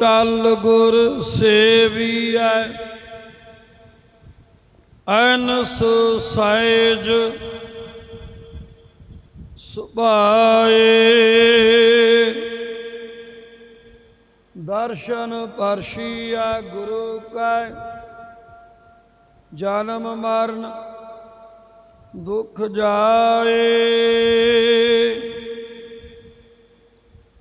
ਟਲ ਗੁਰ ਸੇਵੀਐ ਅਨਸ ਸਾਇਜ ਸੁਭਾਏ। ਦਰਸ਼ਨ ਪਰਸ਼ੀਆ ਗੁਰੂ ਕੈ ਜਨਮ ਮਰਨ ਦੁਖ ਜਾਏ।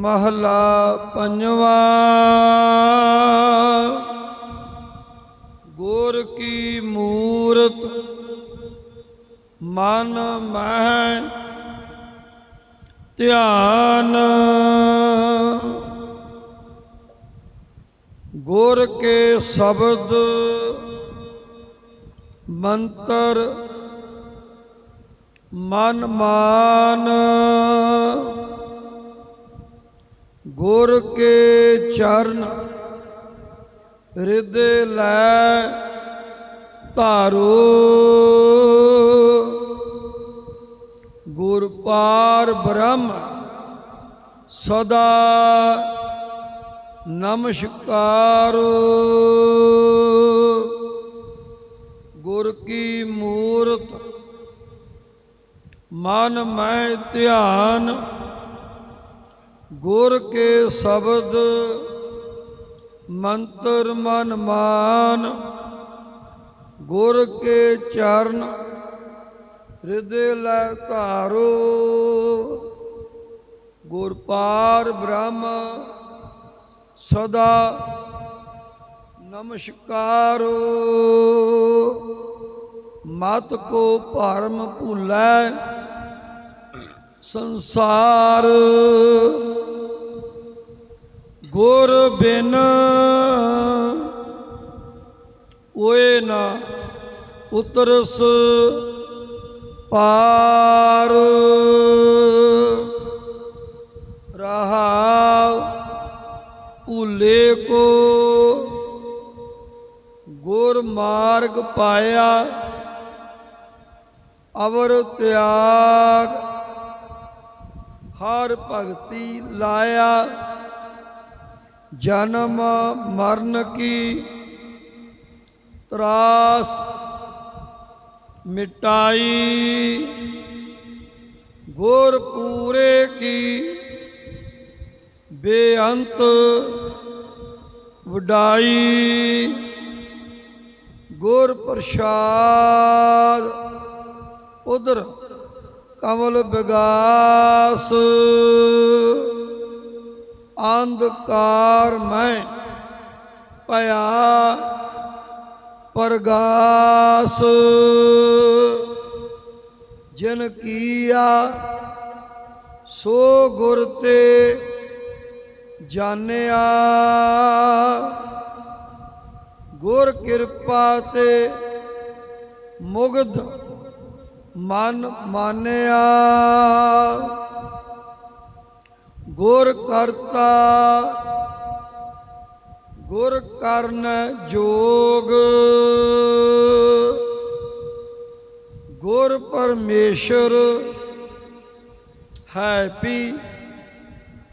ਮਹਲਾ ਪੰਜਵਾ। ਗੁਰ ਕੀ ਮੂਰਤ ਮਨ ਮਹਿ ਧਿਆਨ। ਗੁਰ ਕੇ ਸ਼ਬਦ ਮੰਤਰ ਮਨ ਮਾਨ। ਗੁਰ ਕੇ ਚਰਨ ਹਿਰਦੇ ਲੈ ਧਾਰੋ। ਗੁਰ ਪਾਰ ਬ੍ਰਹਮ ਸਦਾ ਨਮਸਕਾਰ। ਗੁਰ ਕੀ ਮੂਰਤ ਮਨ ਮੈਂ ਧਿਆਨ ਗੁਰ ਕੇ ਸ਼ਬਦ ਮੰਤਰ ਮਨ ਮਾਨ, ਗੁਰ ਕੇ ਚਰਨ ਹਿਰਦੇ ਲੈ ਧਾਰੋ। ਗੁਰ ਪਾਰ ਬ੍ਰਹਮ ਸਦਾ ਨਮਸਕਾਰੋ। ਮਤ ਕੋ ਭਰਮ ਭੁੱਲੈ ਸੰਸਾਰ। ਗੁਰ ਬਿਨ ਓਏ ਨਾ ਉਤਰਸ ਪਾਰ। ਰਹਾਉ ਭੁੱਲੇ ਕੋ ਗੁਰ ਮਾਰਗ ਪਾਇਆ, ਅਵਰ ਤਿਆਗ ਹਰ ਭਗਤੀ ਲਾਇਆ। ਜਨਮ ਮਰਨ ਕੀ ਤਰਾਸ ਮਿਟਾਈ ਗੁਰ ਪੂਰੇ ਕੀ ਬੇਅੰਤ ਵਡਾਈ ਗੁਰ ਪ੍ਰਸਾਦ ਉਦਰ ਕਮਲ ਵਿਗਾਸ ਅੰਧਕਾਰ ਮੈਂ ਭਇਆ ਪਰਗਾਸ। ਜਿਨ ਕੀਆ, ਸੋ ਗੁਰ ਤੇ ਜਾਣਿਆ। ਗੁਰ ਕਿਰਪਾ ਤੇ ਮੁਗਧ ਮਨ ਮਾਨਿਆ। ਗੁਰ ਕਰਤਾ, ਗੁਰ ਕਰਨ ਜੋਗ, ਗੁਰ ਪਰਮੇਸ਼ਰ ਹੈਪੀ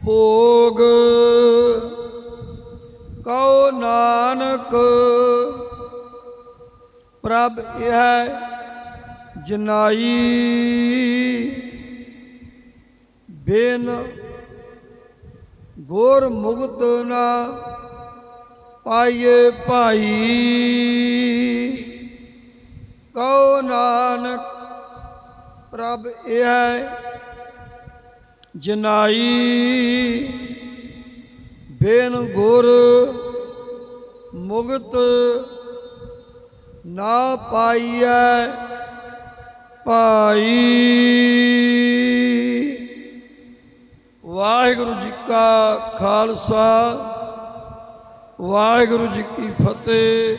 ਭੋਗ। ਕਉ ਨਾਨਕ, ਪ੍ਰਭ ਇਹ ਜਨਾਈ ਬੇਨ ਗੁਰ ਮੁਗਤ ਨਾ ਪਾਈਏ ਭਾਈ। ਕਉ ਨਾਨਕ ਪ੍ਰਭ ਇਹ ਜਨਾਈ। ਬੇਨ ਗੁਰ ਮੁਗਤ ਨਾ ਪਾਈਐ ਭਾਈ। ਵਾਹਿਗੁਰੂ ਜੀ ਕਾ ਖਾਲਸਾ, ਵਾਹਿਗੁਰੂ ਜੀ ਕੀ ਫਤਿਹ।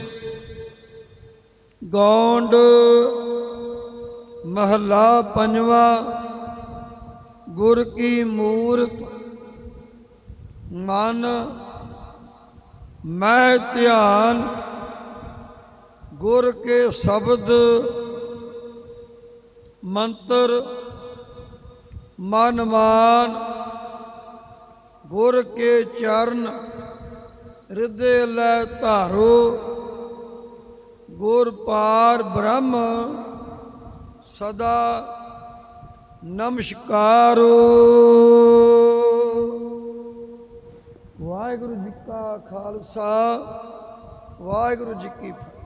ਗੌਂਡ ਮਹਲਾ ਪੰਜਵਾ, ਗੁਰ ਕੀ ਮੂਰਤ, ਮਨ ਮੈਂ ਧਿਆਨ, ਗੁਰ ਕੇ ਸ਼ਬਦ, ਮੰਤਰ, ਮਨ ਮਾਨ ਗੁਰ ਕੇ ਚਰਨ ਹਿਰਦੇ ਲੈ ਧਾਰੋ। ਗੁਰ ਪਾਰ ਬ੍ਰਹਮ, ਸਦਾ ਨਮਸਕਾਰੋ। ਵਾਹਿਗੁਰੂ ਜੀ ਕਾ ਖਾਲਸਾ, ਵਾਹਿਗੁਰੂ ਜੀ ਕੀ ਫਤਿਹ।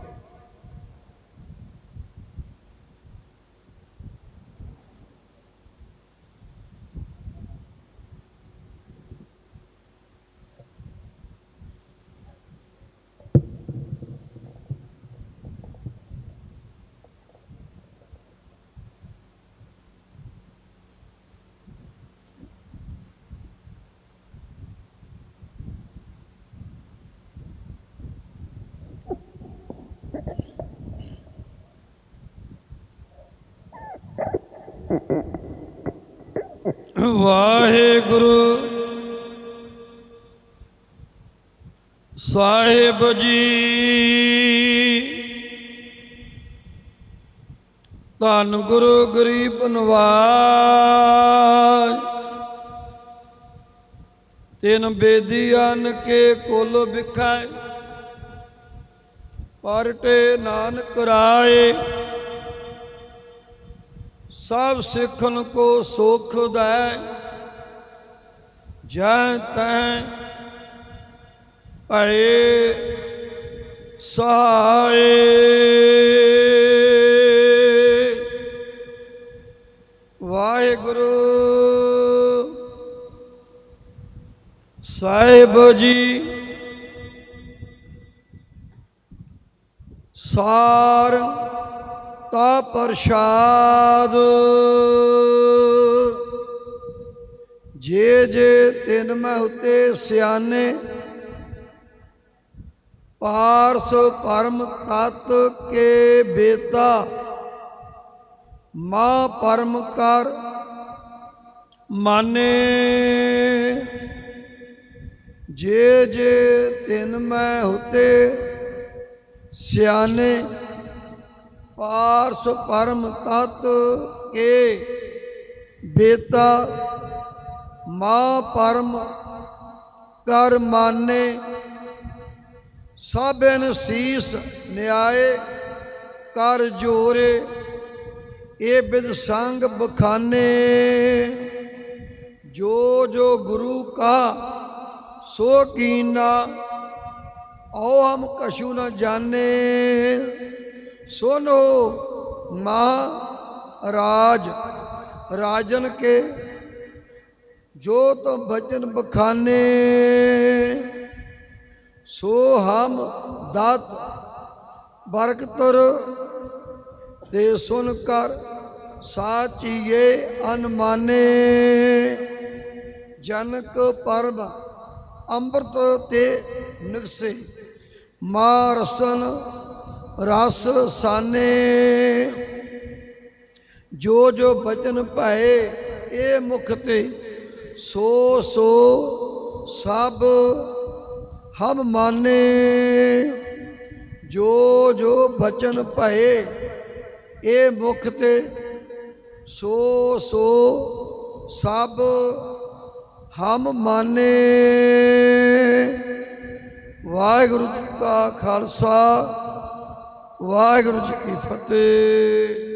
ਵਾਹਿਗੁਰੂ। ਸਾਹਿਬ ਜੀ। ਧੰਨ ਗੁਰੂ ਗਰੀਬ ਨਵਾਜ। ਤਿਨ ਬੇਦੀਆਨ ਕੇ ਕੁਲ ਵਿਖਾਏ। ਪਰਟੇ ਨਾਨਕ ਰਾਏ। ਸਭ ਸਿੱਖਨ ਕੋ ਸੁਖ ਦੈ ਜੈ ਤੈ ਭਏ ਸਹਾਏ। ਵਾਹਿਗੁਰੂ ਸਾਹਿਬ ਜੀ ਸਾਰ ਤਾ ਪ੍ਰਸ਼ਾਦ। ਜੇ ਜੇ ਤਿੰਨ ਮੈਂ ਉਤੇ ਸਿਆਨੇ, ਪਾਰਸ ਪਰਮ ਤਤ ਕੇ ਬੇਤਾ, ਮਾ ਪਰਮ ਕਰ ਮਾਨੇ। ਜੇ ਜੇ ਤਿੰਨ ਮੈਂ ਹੁਤੇ ਸਿਆਨੇ ਪਾਰਸ ਪਰਮ ਤਤ ਕੇ ਬੇਤਾ ਮਾ ਪਰਮ ਕਰ ਮਾਨੇ ਸਾਬਨ ਸੀਸ ਨਿਆਏ ਕਰ ਜੋਰੇ ਇਹ ਬਿਦ ਸੰਗ ਬਖਾਨੇ ਜੋ ਜੋ ਗੁਰੂ ਕਾ ਸੋ ਕੀਨਾ, ਆਓ ਹਮ ਕਸ਼ੂ ਨ ਜਾਣੇ। ਸੁਨੋ ਮਾ ਰਾਜ, ਰਾਜਨ ਕੇ ਜੋ ਤੋ ਬਚਨ ਬਖਾਨੇ। ਸੋ ਹਮ ਦਾਤ ਬਰਕਤਰ ਤੇ ਸੁਨ ਕਰ ਸਾਚੀਏ ਅਨਮਾਨੇ। ਜਨਕ ਪਰਬ ਅੰਮ੍ਰਿਤ ਤੇ ਨਿਕਸੇ, ਮਾਰਸਨ ਰਸ ਸਾਨੇ। ਜੋ ਜੋ ਬਚਨ ਭਾਏ, ਇਹ ਮੁਖ ਤੇ ਸੋ ਸੋ ਸਭ ਹਮ ਮਾਨੇ। ਜੋ ਜੋ ਬਚਨ ਭਏ, ਇਹ ਮੁਖ ਤੇ ਸੋ ਸੋ ਸਭ ਹਮ ਮਾਨੇ। ਵਾਹਿਗੁਰੂ ਜੀ ਕਾ ਖਾਲਸਾ। ਵਾਹਿਗੁਰੂ ਜੀ ਕੀ ਫਤਿਹ।